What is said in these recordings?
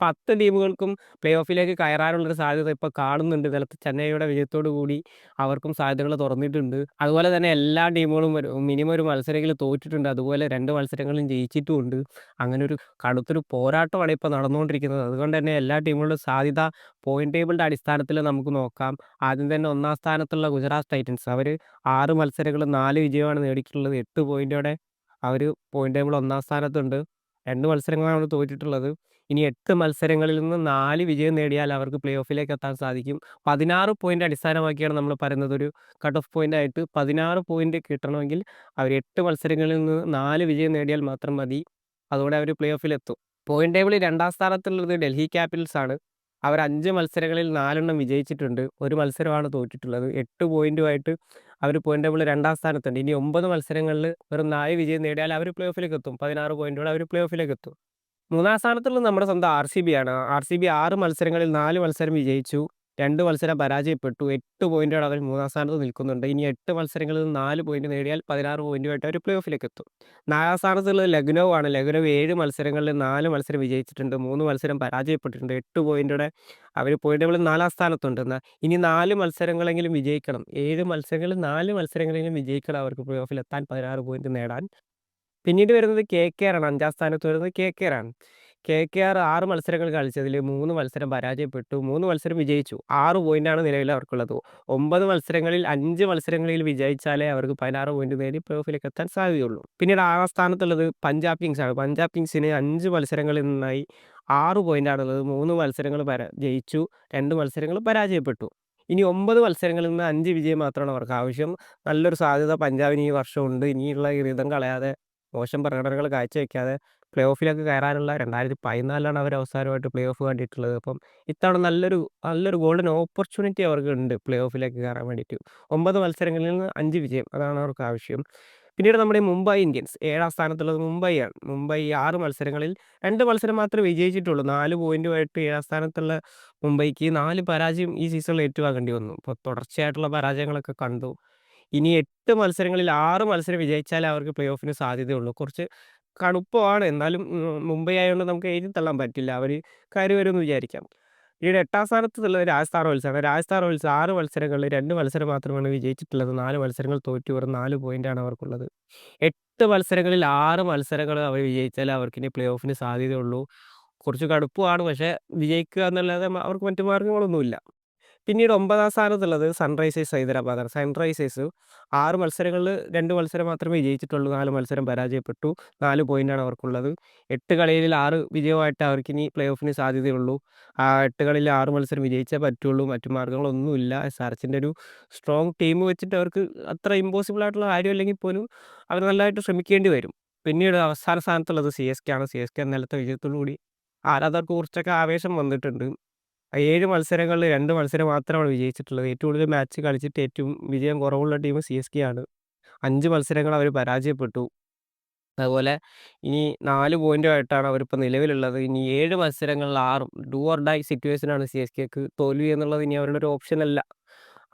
10 ടീമുകൾക്കും പ്ലേ ഓഫിലേക്ക് കയറാനുള്ളൊരു സാധ്യത ഇപ്പോൾ കാണുന്നുണ്ട്. ഇന്നലത്തെ ചെന്നൈയുടെ വിജയത്തോടു കൂടി അവർക്കും സാധ്യതകൾ തുറന്നിട്ടുണ്ട്. അതുപോലെ തന്നെ എല്ലാ ടീമുകളും ഒരു മിനിമം ഒരു മത്സരമെങ്കിലും തോറ്റിട്ടുണ്ട്. അതുപോലെ രണ്ട് മത്സരങ്ങളും ജയിച്ചിട്ടുമുണ്ട്. അങ്ങനെ ഒരു കടുത്തൊരു പോരാട്ടമാണ് ഇപ്പോൾ നടന്നുകൊണ്ടിരിക്കുന്നത്. അതുകൊണ്ട് തന്നെ എല്ലാ ടീമുകളുടെ സാധ്യത പോയിന്റ് ടേബിളിന്റെ അടിസ്ഥാനത്തിൽ നമുക്ക് നോക്കാം. ആദ്യം തന്നെ ഒന്നാം സ്ഥാനത്തുള്ള ഗുജറാത്ത് ടൈറ്റൻസ് അവർ ആറ് മത്സരങ്ങളും നാല് വിജയമാണ് നേടിയിട്ടുള്ളത്. എട്ട് പോയിന്റോടെ അവർ പോയിന്റ് ടേബിൾ ഒന്നാം സ്ഥാനത്തുണ്ട്. രണ്ട് മത്സരങ്ങളാണ് തോറ്റിട്ടുള്ളത്. ഇനി എട്ട് മത്സരങ്ങളിൽ നിന്ന് നാല് വിജയം നേടിയാൽ അവർക്ക് പ്ലേ ഓഫിലേക്ക് എത്താൻ സാധിക്കും. 16 പോയിന്റ് അടിസ്ഥാനമാക്കിയാണ് നമ്മൾ പറയുന്നത് ഒരു കട്ട് ഓഫ് പോയിന്റ് ആയിട്ട് 16 പോയിന്റ് കിട്ടണമെങ്കിൽ അവർ എട്ട് മത്സരങ്ങളിൽ നിന്ന് നാല് വിജയം നേടിയാൽ മാത്രം മതി. അതോടെ അവർ പ്ലേ ഓഫിലെത്തും. പോയിന്റ് ടേബിളിൽ രണ്ടാം സ്ഥാനത്തുള്ളത് ഡൽഹി ആണ്. അവർ അഞ്ച് മത്സരങ്ങളിൽ 4 എണ്ണം വിജയിച്ചിട്ടുണ്ട്. ഒരു മത്സരമാണ് തോറ്റിട്ടുള്ളത്. 8 പോയിന്റുമായിട്ട് അവർ പോയിന്റ് ടേബിളിൽ രണ്ടാം സ്ഥാനത്തുണ്ട്. ഇനി ഒമ്പത് മത്സരങ്ങളിൽ വെറും നാല് വിജയം നേടിയാൽ അവർ പ്ലേ ഓഫിലേക്ക് എത്തും. 16 പോയിന്റോടെ അവർ പ്ലേ ഓഫിലേക്ക് എത്തും. മൂന്നാം സ്ഥാനത്തുള്ള നമ്മുടെ സ്വന്തം ആർ സി ബി ആണ്. ആർ സി ബി ആറ് മത്സരങ്ങളിൽ നാല് മത്സരം വിജയിച്ചു. രണ്ട് മത്സരം പരാജയപ്പെട്ടു. എട്ട് പോയിന്റോടെ അവർ മൂന്നാം സ്ഥാനത്ത് നിൽക്കുന്നുണ്ട്. ഇനി എട്ട് മത്സരങ്ങളിൽ നിന്ന് നാല് പോയിന്റ് നേടിയാൽ 16 പോയിന്റുമായിട്ട് അവർ പ്ലേ ഓഫിലേക്ക് എത്തും. നാലാം സ്ഥാനത്തുള്ളത് ലഗ്നോ ആണ്. ലഗ്നോ ഏഴ് മത്സരങ്ങളിൽ നാല് മത്സരം വിജയിച്ചിട്ടുണ്ട്. മൂന്ന് മത്സരം പരാജയപ്പെട്ടിട്ടുണ്ട്. എട്ട് പോയിന്റോടെ അവർ പോയിന്റുകളിൽ നാലാം സ്ഥാനത്തുണ്ട്. എന്നാൽ ഇനി നാല് മത്സരങ്ങളെങ്കിലും വിജയിക്കണം. ഏഴ് മത്സരങ്ങളിൽ നാല് മത്സരങ്ങളെങ്കിലും വിജയിക്കണം അവർക്ക് പ്ലേ ഓഫിലെത്താൻ 16 പോയിന്റ് നേടാൻ. പിന്നീട് വരുന്നത് കെ കെകെആർ ആണ്. അഞ്ചാം സ്ഥാനത്ത് വരുന്നത് കെ കെ കെകെആർ ആണ്. കെകെആർ 6 മത്സരങ്ങൾ കളിച്ചതിൽ മൂന്ന് മത്സരം പരാജയപ്പെട്ടു. മൂന്ന് മത്സരം വിജയിച്ചു. 6 പോയിന്റാണ് നിലവിൽ അവർക്കുള്ളത്. ഒമ്പത് മത്സരങ്ങളിൽ അഞ്ച് മത്സരങ്ങളിൽ വിജയിച്ചാലേ അവർക്ക് 16 പോയിന്റ് നേടി പ്ലേ ഓഫിലേക്ക് എത്താൻ സാധ്യതയുള്ളൂ. പിന്നീട് ആറാം സ്ഥാനത്തുള്ളത് പഞ്ചാബ് കിങ്സ് ആണ്. പഞ്ചാബ് കിങ്സിന് അഞ്ച് മത്സരങ്ങളിൽ നിന്നായി 6 പോയിന്റാണുള്ളത്. മൂന്ന് മത്സരങ്ങൾ ജയിച്ചു. രണ്ട് മത്സരങ്ങൾ പരാജയപ്പെട്ടു. ഇനി ഒമ്പത് മത്സരങ്ങളിൽ നിന്ന് അഞ്ച് വിജയം മാത്രമാണ് അവർക്ക് ആവശ്യം. നല്ലൊരു സാധ്യത പഞ്ചാബിന് ഈ വർഷമുണ്ട് ഇനിയുള്ള ഇനിയുള്ള ഇതം കളയാതെ മോശം പ്രകടനങ്ങൾ കാഴ്ചവെക്കാതെ പ്ലേ ഓഫിലേക്ക് കയറാനുള്ള 2014ലാണ് അവർ അവസാനമായിട്ട് പ്ലേ ഓഫ് കണ്ടിട്ടുള്ളത്. അപ്പം ഇത്തവണ നല്ലൊരു നല്ലൊരു ഗോൾഡൻ ഓപ്പർച്യൂണിറ്റി അവർക്ക് ഉണ്ട് പ്ലേ ഓഫിലേക്ക് കയറാൻ വേണ്ടിയിട്ട്. ഒമ്പത് മത്സരങ്ങളിൽ നിന്ന് അഞ്ച് വിജയം അതാണ് അവർക്ക് ആവശ്യം. പിന്നീട് നമ്മുടെ മുംബൈ ഇന്ത്യൻസ് ഏഴാം സ്ഥാനത്തുള്ളത് മുംബൈ ആണ്. മുംബൈ ആറ് മത്സരങ്ങളിൽ രണ്ട് മത്സരം മാത്രമേ വിജയിച്ചിട്ടുള്ളൂ. നാല് പോയിന്റുമായിട്ട് ഏഴാം സ്ഥാനത്തുള്ള മുംബൈക്ക് നാല് പരാജയം ഈ സീസണിൽ ഏറ്റുവാങ്ങേണ്ടി വന്നു. ഇപ്പോൾ തുടർച്ചയായിട്ടുള്ള പരാജയങ്ങളൊക്കെ കണ്ടു. ഇനി എട്ട് മത്സരങ്ങളിൽ ആറ് മത്സരം വിജയിച്ചാലേ അവർക്ക് പ്ലേ ഓഫിന് സാധ്യതയുള്ളൂ. കുറച്ച് കടുപ്പമാണ്. എന്നാലും മുംബൈ ആയതുകൊണ്ട് നമുക്ക് എഴുതി തള്ളാൻ പറ്റില്ല. അവർ കയറി വിചാരിക്കാം. പിന്നീട് എട്ടാം സ്ഥാനത്തുള്ളത് രാജസ്ഥാൻ റോയൽസാണ്. രാജസ്ഥാൻ റോയൽസ് ആറ് മത്സരങ്ങളിൽ രണ്ട് മത്സരം മാത്രമാണ് വിജയിച്ചിട്ടുള്ളത്. നാല് മത്സരങ്ങൾ തോറ്റു. വെറും നാല് പോയിന്റാണ് അവർക്കുള്ളത്. എട്ട് മത്സരങ്ങളിൽ ആറ് മത്സരങ്ങൾ അവർ വിജയിച്ചാലേ അവർക്കിനി പ്ലേ ഓഫിന് സാധ്യതയുള്ളൂ. കുറച്ച് കടുപ്പമാണ്. പക്ഷേ വിജയിക്കുക എന്നുള്ളത് അവർക്ക് മറ്റു മാർഗങ്ങളൊന്നുമില്ല. പിന്നീട് ഒമ്പതാം സ്ഥാനത്തുള്ളത് സൺറൈസേഴ്സ് ഹൈദരാബാദാണ്. സൺറൈസേഴ്സ് ആറ് മത്സരങ്ങളിൽ രണ്ട് മത്സരം മാത്രമേ ജയിച്ചിട്ടുള്ളൂ നാല് മത്സരം പരാജയപ്പെട്ടു. നാല് പോയിന്റാണ് അവർക്കുള്ളത്. എട്ട് കളിയിൽ ആറ് വിജയമായിട്ട് അവർക്ക് ഇനി പ്ലേ ഓഫിന് സാധ്യതയുള്ളൂ. ആ എട്ട് കളിയിൽ ആറ് മത്സരം വിജയിച്ചേ പറ്റുള്ളൂ. മറ്റു മാർഗങ്ങളൊന്നുമില്ല. എച്ചിന്റെ ഒരു സ്ട്രോങ് ടീം വെച്ചിട്ട് അവർക്ക് അത്ര ഇമ്പോസിബിൾ ആയിട്ടുള്ള കാര്യമല്ലെങ്കിൽ പോലും അവർ നല്ലതായിട്ട് ശ്രമിക്കേണ്ടി വരും. പിന്നീട് അവസാന സ്ഥാനത്തുള്ളത് സി എസ് കെ ആണ്. സി സിഎസ്കെ നിലത്തെ വിജയത്തോടു കൂടി ആരാധകർക്ക് കുറച്ചൊക്കെ ആവേശം വന്നിട്ടുണ്ട്. 7 മത്സരങ്ങളിൽ രണ്ട് മത്സരം മാത്രമാണ് വിജയിച്ചിട്ടുള്ളത്. ഏറ്റവും കൂടുതൽ മാച്ച് കളിച്ചിട്ട് ഏറ്റവും വിജയം കുറവുള്ള ടീം സിഎസ്കെ ആണ്. അഞ്ച് മത്സരങ്ങൾ അവർ പരാജയപ്പെട്ടു. അതുപോലെ ഇനി 4 പോയിന്റുമായിട്ടാണ് അവരിപ്പോൾ നിലവിലുള്ളത്. ഇനി ഏഴ് മത്സരങ്ങളിൽ ആറും ഡു ഓർ ഡൈ സിറ്റുവേഷനാണ് സിഎസ്കെക്ക്. തോൽവി എന്നുള്ളത് ഇനി അവരുടെ ഒരു ഓപ്ഷൻ അല്ല.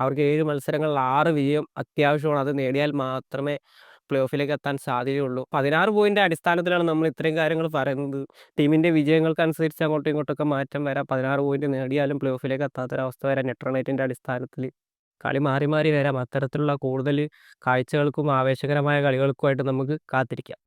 അവർക്ക് ഏഴ് മത്സരങ്ങളിൽ ആറ് വിജയം അത്യാവശ്യമാണ്. അത് നേടിയാൽ മാത്രമേ പ്ലേ ഓഫിലേക്ക് എത്താൻ സാധ്യതയുള്ളൂ. 16 പോയിന്റ് അടിസ്ഥാനത്തിലാണ് നമ്മൾ ഇത്രയും കാര്യങ്ങൾ പറയുന്നത്. ടീമിന്റെ വിജയങ്ങൾക്കനുസരിച്ച് അങ്ങോട്ടും ഇങ്ങോട്ടൊക്കെ മാറ്റം വരാം. 16 പോയിന്റ് നേടിയാലും പ്ലേ ഓഫിലേക്ക് എത്താത്തൊരവസ്ഥ വരാം. നെറ്റ് അടിസ്ഥാനത്തിൽ കളി മാറി മാറി വരാം. അത്തരത്തിലുള്ള കൂടുതൽ കാഴ്ചകൾക്കും ആവേശകരമായ കളികൾക്കുമായിട്ട് നമുക്ക് കാത്തിരിക്കാം.